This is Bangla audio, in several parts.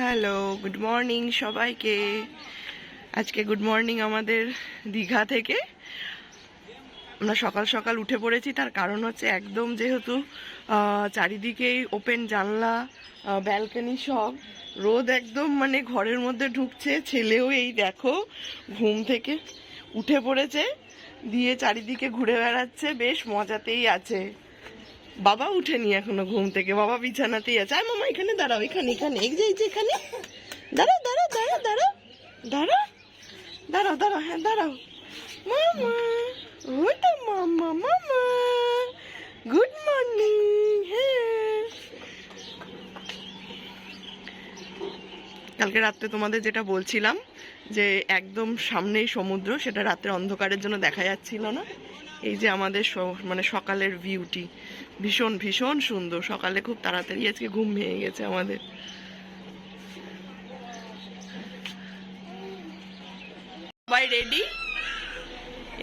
হ্যালো গুড মর্নিং সবাইকে। আজকে গুড মর্নিং আমাদের দীঘা থেকে। আমরা সকাল সকাল উঠে পড়েছি, তার কারণ হচ্ছে একদম যেহেতু চারিদিকেই ওপেন জানলা ব্যালকনি সব, রোদ একদম মানে ঘরের মধ্যে ঢুকছে, ছেলেও এই দেখো, ঘুম থেকে উঠে পড়েছে, দিয়ে চারিদিকে ঘুরে বেড়াচ্ছে, বেশ মজাতেই আছে। বাবা উঠেনি এখনও ঘুম থেকে, বাবা বিছানাতেই আছে। আর মামা, এখানে দাঁড়াও, এখানে এখানে, এই যে এই যে, এখানে। দাঁড়াও দাঁড়াও দাঁড়াও দাঁড়াও দাঁড়াও দাঁড়াও দাঁড়াও হ্যাঁ দাঁড়াও। মামা, ওই মামা মামা। গুড মর্নিং হ্যাঁ। কালকে রাত্রে তোমাদের যেটা বলছিলাম, যে একদম সামনেই সমুদ্র, সেটা রাত্রে অন্ধকারের জন্য দেখা যাচ্ছিল না। এই যে আমাদের মানে সকালের ভিউটি ভীষণ ভীষণ সুন্দর। সকালে খুব তাড়াতাড়ি আজকে ঘুম ভেঙে গেছে আমাদের। সবাই রেডি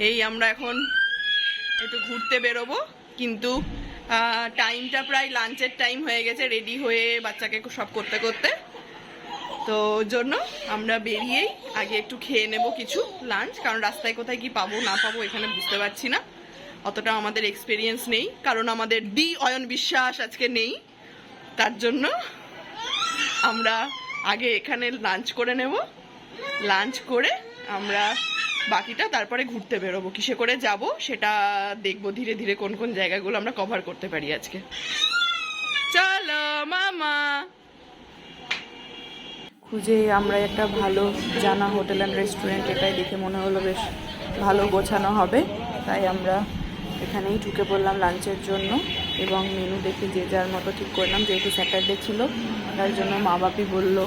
এই আমরা এখন একটু ঘুরতে বেরোবো, কিন্তু টাইমটা প্রায় লাঞ্চের টাইম হয়ে গেছে রেডি হয়ে বাচ্চাকে সব করতে করতে। তো জন্য আমরা বেরিয়েই আগে একটু খেয়ে নেব কিছু লাঞ্চ কারণ রাস্তায় কোথায় কি পাবো না পাবো এখানে বুঝতে পারছি না। অতটা আমাদের এক্সপিরিয়েন্স নেই, কারণ আমাদের ডি অয়ন বিশ্বাস আজকে নেই। তার জন্য আমরা আগে এখানে লাঞ্চ করে নেব। লাঞ্চ করে আমরা বাকিটা তারপরে ঘুরতে বেরোবো। কিসে করে যাব সেটা দেখব ধীরে ধীরে কোন কোন জায়গাগুলো আমরা কভার করতে পারি আজকে। চলো, মামা। খুঁজে আমরা একটা ভালো জানা হোটেল অ্যান্ড রেস্টুরেন্ট এটাই দেখে মনে হলো বেশ ভালো গোছানো হবে। তাই আমরা এখানেই ঢুকে পড়লাম লাঞ্চের জন্য এবং মেনু দেখে যে যার মতো ঠিক করলাম, যেহেতু স্যাটারডে ছিল, তার জন্য মা বাপি বলল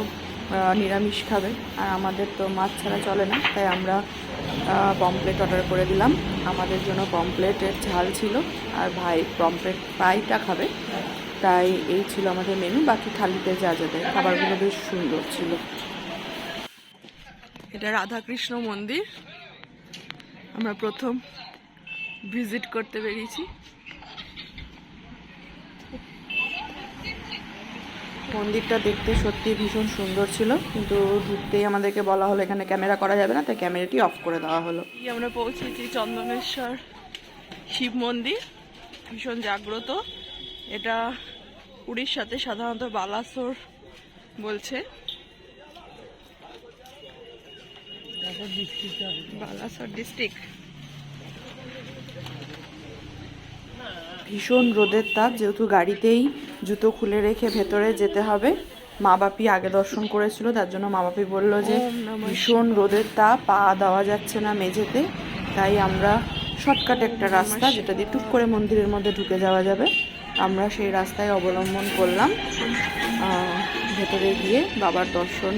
নিরামিষ খাবে। আর আমাদের তো মাছ ছাড়া চলে না, তাই আমরা পমপ্লেট অর্ডার করে দিলাম। আমাদের জন্য পমপ্লেটের ঝাল ছিল, আর ভাই পমপ্লেট ফ্রাইটা খাবে। তাই এই ছিল আমাদের মেনু বাকি থালিতে যা যা দেয়। খাবারগুলো বেশ সুন্দর ছিল। এটা রাধাকৃষ্ণ মন্দির। আমরা প্রথম ভিজিট করতে বেরিয়েছি। মন্দিরটা দেখতে সত্যি ভীষণ সুন্দর ছিল, কিন্তু ঢুকতেই আমাদেরকে বলা হলো, এখানে ক্যামেরা করা যাবে না, তাই ক্যামেরাটি অফ করে দেওয়া হলো। আমরা পৌঁছেছি চন্দনেশ্বর শিব মন্দির, ভীষণ জাগ্রত। এটা উড়িষ্যাতে সাধারণত বালাসোর বলছে। বালাসোর ডিস্ট্রিক্ট। ভীষণ রোদের তাপ যেহেতু গাড়িতেই জুতো খুলে রেখে ভেতরে যেতে হবে। মা বাপি আগে দর্শন করেছিল তার জন্য মা বাপি বলল যে ভীষণ রোদের তাপ পা দেওয়া যাচ্ছে না মেঝেতে তাই আমরা শর্টকাট একটা রাস্তা যেটা দিয়ে টুক করে মন্দিরের মধ্যে ঢুকে যাওয়া যাবে। আমরা সেই রাস্তায় অবলম্বন করলাম। ভেতরে গিয়ে বাবার দর্শন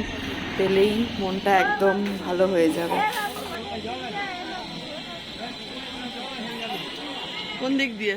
পেলেই মনটা একদম ভালো হয়ে যাবে। কোন দিক দিয়ে?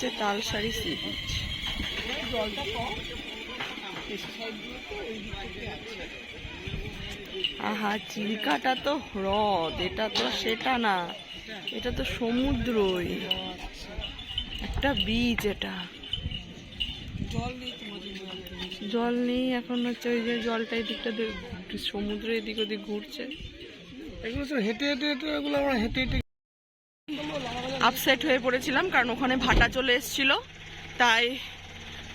হচ্ছে তালসারি সি বিচ। আহা, চিল্কাটা তো হ্রদ, এটা তো সেটা না, এটা তো সমুদ্রই। একটা বিচ এটা। জল নেই, এখন হচ্ছে ওই যে জলটা এদিকটা সমুদ্র এদিক ওদিক ঘুরছে। এগুলো হেঁটে হেঁটে হেঁটে, এগুলো আমরা হেঁটে হেঁটে আপসেট হয়ে পড়েছিলাম, কারণ ওখানে ভাটা চলে এসেছিল, তাই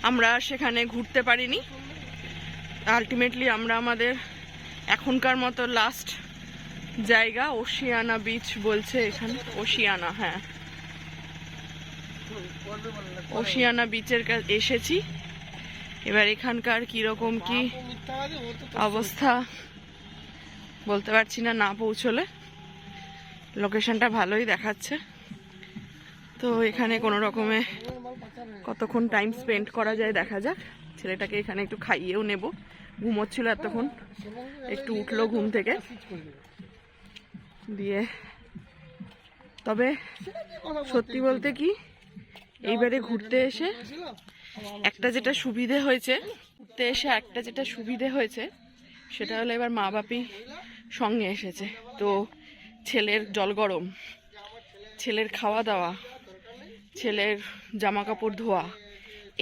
আমরা সেখানে ঘুরতে পারিনি। আলটিমেটলি আমরা আমাদের এখনকার মতো লাস্ট জায়গা ওশিয়ানা বিচ বলছে এখানে ওশিয়ানা হ্যাঁ। ওশিয়ানা বিচের কাছে এসেছি। এবার এখানকার কীরকম কি অবস্থা বলতে পারছি না না পৌঁছলে। লোকেশনটা ভালোই দেখাচ্ছে। তো এখানে কোনো রকমে কতক্ষণ টাইম স্পেন্ড করা যায় দেখা যাক। ছেলেটাকে এখানে একটু খাইয়েও নেব। ঘুমোচ্ছিল এতক্ষণ। একটু উঠল ঘুম থেকে। দিয়ে তবে সত্যি বলতে কি, এইবারে ঘুরতে এসে একটা যেটা সুবিধে হয়েছে, ঘুরতে এসে একটা যেটা সুবিধে হয়েছে, সেটা হলো এবার মা বাপি সঙ্গে এসেছে। তো ছেলের জল গরম, ছেলের খাওয়া দাওয়া ছেলের জামা কাপড় ধোয়া,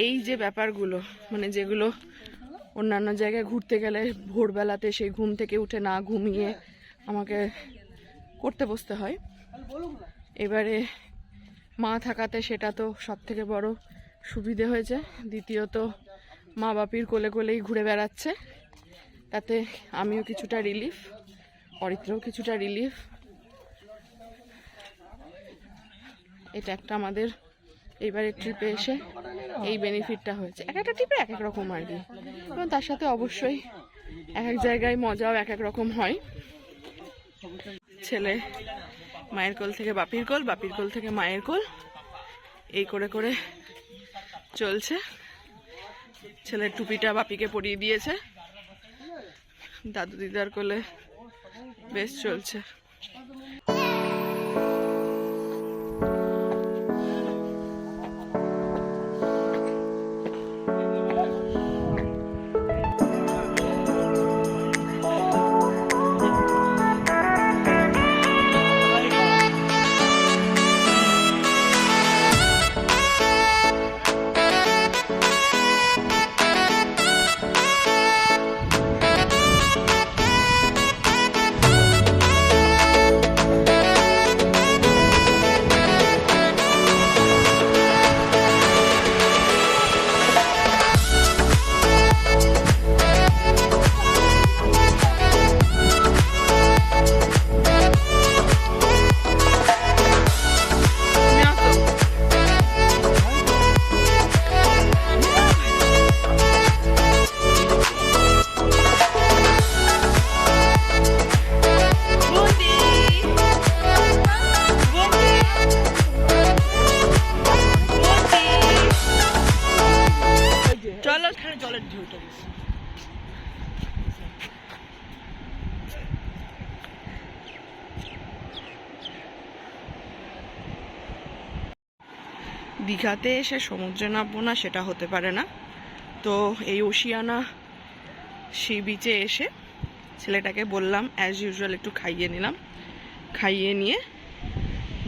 এই যে ব্যাপারগুলো মানে যেগুলো অন্যান্য জায়গায় ঘুরতে গেলে ভোরবেলাতে সেই ঘুম থেকে উঠে না ঘুমিয়ে আমাকে করতে বসতে হয়। এবারে মা থাকাতে সেটা তো সব থেকে বড় সুবিধে হয়েছে। দ্বিতীয়ত, মা বাপির কোলে কোলেই ঘুরে বেড়াচ্ছে। তাতে আমিও কিছুটা রিলিফ অরিত্রও কিছুটা রিলিফ এটা একটা আমাদের এইবারে ট্রিপে এসে এই বেনিফিটটা হয়েছে। এক একটা ট্রিপে এক এক রকম আর কি। এবং তার সাথে অবশ্যই এক এক জায়গায় মজাও এক এক রকম হয়। ছেলে মায়ের কোল থেকে বাপির কোল বাপির কোল থেকে মায়ের কোল। এই করে করে চলছে। ছেলের টুপিটা বাপিকে পরিয়ে দিয়েছে। দাদু দিদার কোলে বেশ চলছে। এখানে জলের ঢেউটা বেশি দীঘাতে এসে সমুদ্রে নামবো না, সেটা হতে পারে না। তো এই ওশিয়ানা সি বিচে এসে ছেলেটাকে বললাম অ্যাজ ইউজুয়াল একটু খাইয়ে নিলাম। খাইয়ে নিয়ে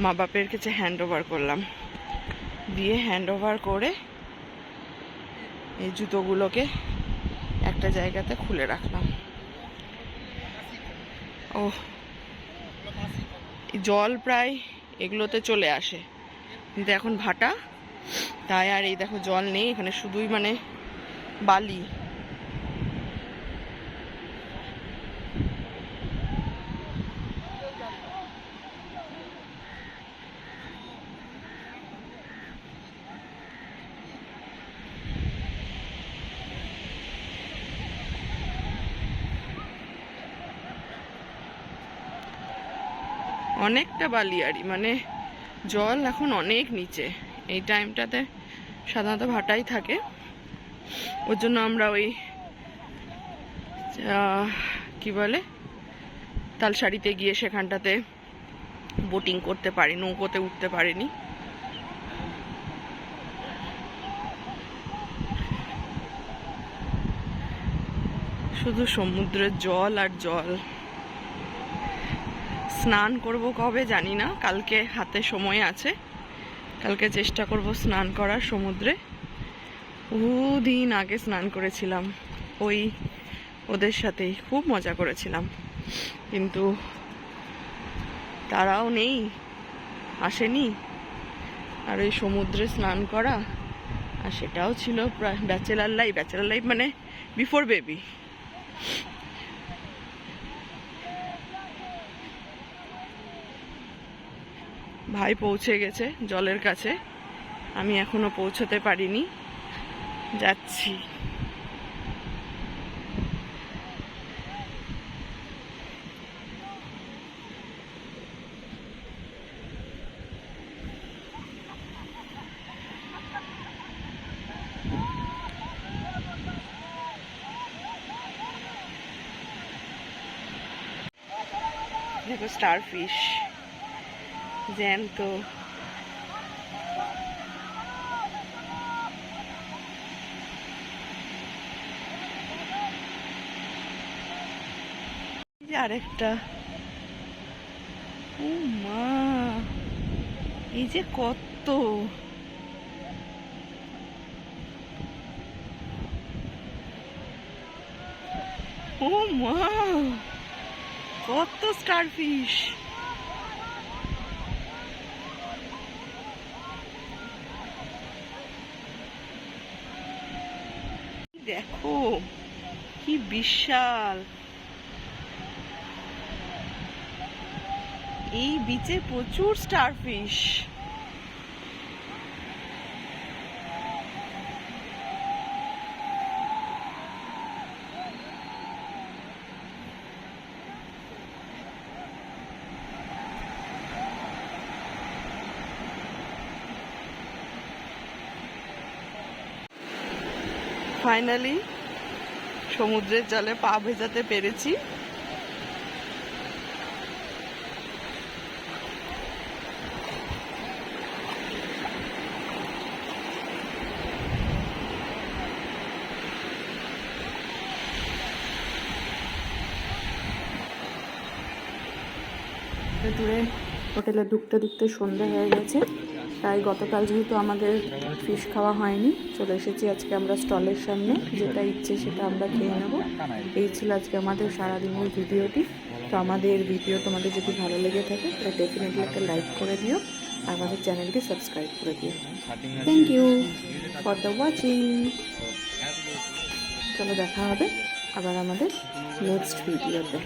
মা বাপের কাছে হ্যান্ড করলাম। দিয়ে হ্যান্ড করে এই জুতোগুলোকে একটা জায়গাতে খুলে রাখলাম। ও জল প্রায় এগুলোতে চলে আসে। কিন্তু এখন ভাটা, তাই আর এই দেখো জল নেই, এখানে শুধুই মানে বালি। অনেকটা বালিয়াড়ি মানে জল এখন অনেক নিচে। এই টাইমটাতে সাধারণত ভাটাই থাকে। ওর জন্য আমরা ওই কি বলে তালসারিতে গিয়ে সেখানটাতে বোটিং করতে পারি, নৌকোতে উঠতে পারিনি। শুধু সমুদ্রের জল আর জল। স্নান করব কবে জানি না, কালকে হাতে সময় আছে। কালকে চেষ্টা করব স্নান করার সমুদ্রে। বহুদিন আগে স্নান করেছিলাম, ওই ওদের সাথেই খুব মজা করেছিলাম। কিন্তু তারাও নেই, আসেনি। আর ওই সমুদ্রে স্নান করা, আর সেটাও ছিল প্রায় ব্যাচেলার লাইফ। ব্যাচেলার লাইফ মানে বিফোর বেবি। ভাই পৌঁছে গেছে জলের কাছে। আমি এখনও পৌঁছতে পারিনি। যাচ্ছি। দেখো স্টার ফিশ জ্যান্ত আরেকটা। এই যে কত। ও মা কত দেখো কি বিশাল। এই বিচে প্রচুর স্টারফিশ ফাইনালি সমুদ্রের জলে পা ভেজাতে পেরেছি। দূরে হোটেলে ঢুকতে ঢুকতে সন্ধ্যা হয়ে গেছে। তাই গতকাল যেহেতু আমাদের ফিশ খাওয়া হয়নি, চলে এসেছি আজকে আমরা স্টলের সামনে। যেটা ইচ্ছে সেটা আমরা খেয়ে নেব। এই ছিল আজকে আমাদের সারাদিনের ভিডিওটি। তো আমাদের ভিডিও তোমাদের যদি ভালো লেগে থাকে, তাহলে ডেফিনেটলি একটা লাইক করে দিও আর আমাদের চ্যানেলটি সাবস্ক্রাইব করে দিও। Thank you for the watching চলো দেখা হবে আবার আমাদের নেক্সট ভিডিওতে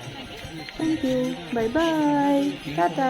thank you bye bye tata